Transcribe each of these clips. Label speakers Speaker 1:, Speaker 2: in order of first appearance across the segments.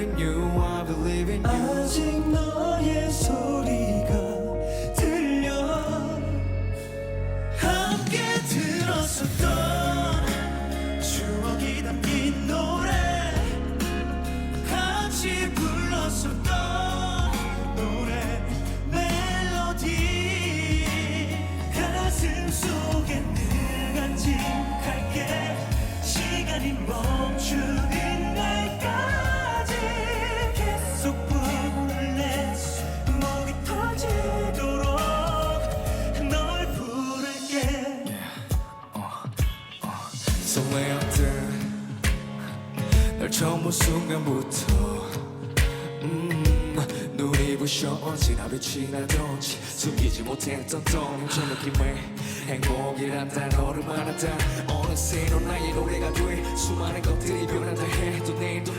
Speaker 1: in you, I believe in you.
Speaker 2: 아직 너의 소리 널
Speaker 1: 처음 본 순간부터 음, 눈이 부셔오지나 빛이 나던지 숨기지 못했던 동저 느낌에 행복이란 단어를 말한다. 어느새 넌 나의 노래가 돼 수많은 것들이 변한다 해도 내일도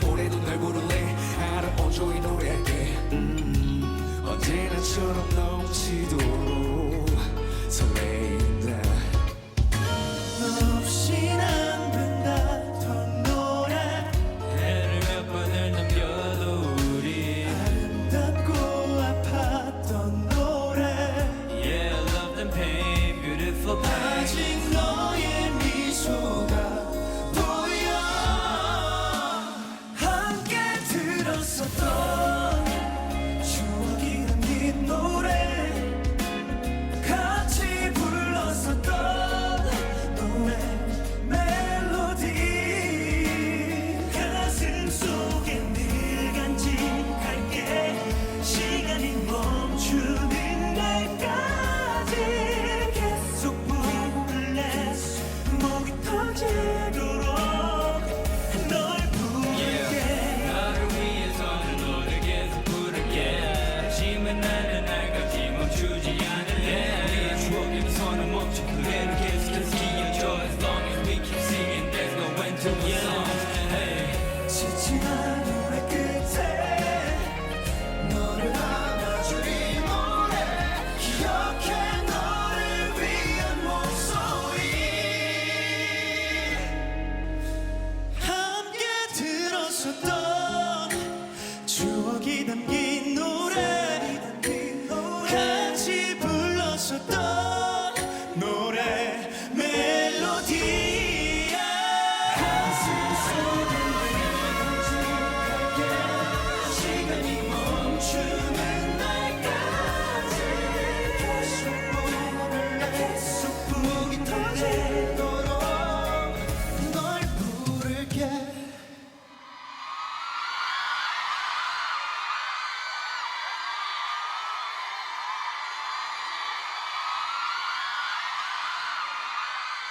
Speaker 2: 기담기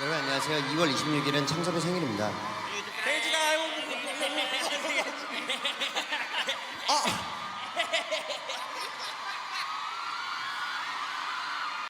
Speaker 3: 여러분 안녕하세요. 2월 26일은 창섭의 생일입니다.
Speaker 4: 돼지가 아이고.